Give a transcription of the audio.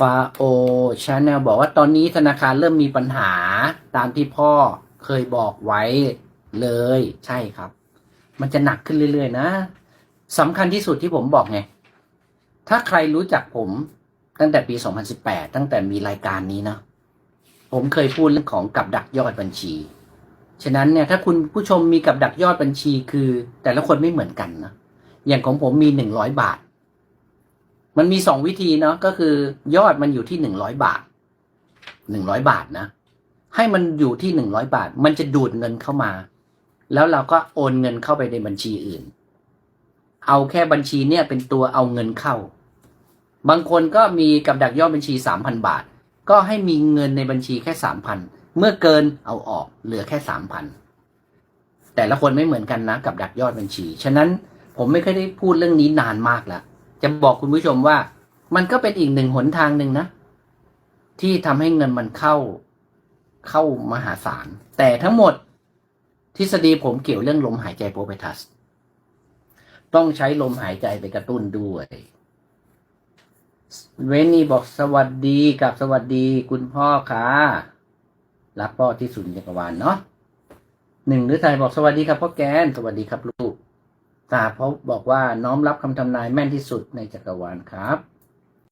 ฟาโอชาแนลบอกว่าตอนนี้ธนาคารเริ่มมีปัญหาตามที่พ่อเคยบอกไว้เลยใช่ครับ มันจะหนักขึ้นเรื่อยๆนะสำคัญที่สุดที่ผมบอกไง ถ้าใครรู้จักผมตั้งแต่ปี 2018 ตั้งแต่มีรายการนี้นะ ผมเคยพูดเรื่องของกับดักยอดบัญชี ฉะนั้นเนี่ยถ้าคุณผู้ชมมีกับดักยอดบัญชีคือ แต่ละคนไม่เหมือนกันนะ อย่างของผมมีหนึ่งร้อยบาท มันมีสองวิธีเนาะก็คือยอดมันอยู่ที่หนึ่งร้อยบาทหนึ่งร้อยบาทนะ ให้มันอยู่ที่หนึ่งร้อยบาท มันจะดูดเงินเข้ามา แล้วเราก็โอนเงินเข้าไปในบัญชีอื่น เอาแค่บัญชีเนี่ยเป็นตัวเอาเงินเข้า บางคนก็มีกับดักยอดบัญชีสามพันบาท ก็ให้มีเงินในบัญชีแค่สามพันเมื่อเกินเอาออกเหลือแค่สามพันแต่ละคนไม่เหมือนกันนะกับดักยอดบัญชี ฉะนั้นผมไม่เคยได้พูดเรื่องนี้นานมากแล้ว จะบอกคุณผู้ชมว่า มันก็เป็นอีกหนึ่งหนทางหนึ่งนะ ที่ทำให้เงินมันเข้าเข้ามหาศาล แต่ทั้งหมดทฤษฎีผมเกี่ยวเรื่องลมหายใจโปรเปทัส ต้องใช้ลมหายใจไปกระตุ้นด้วย เวนี่บอกสวัสดีกับสวัสดีคุณพ่อค่ะรักพ่อที่สุดในจักรวาลเนาะหนึ่งหรือไทยบอกสวัสดีครับพ่อแกน สวัสดีครับลูก ตาเพราะบอกว่าน้อมรับคำทำนายแม่นที่สุดในจักรวาลครับ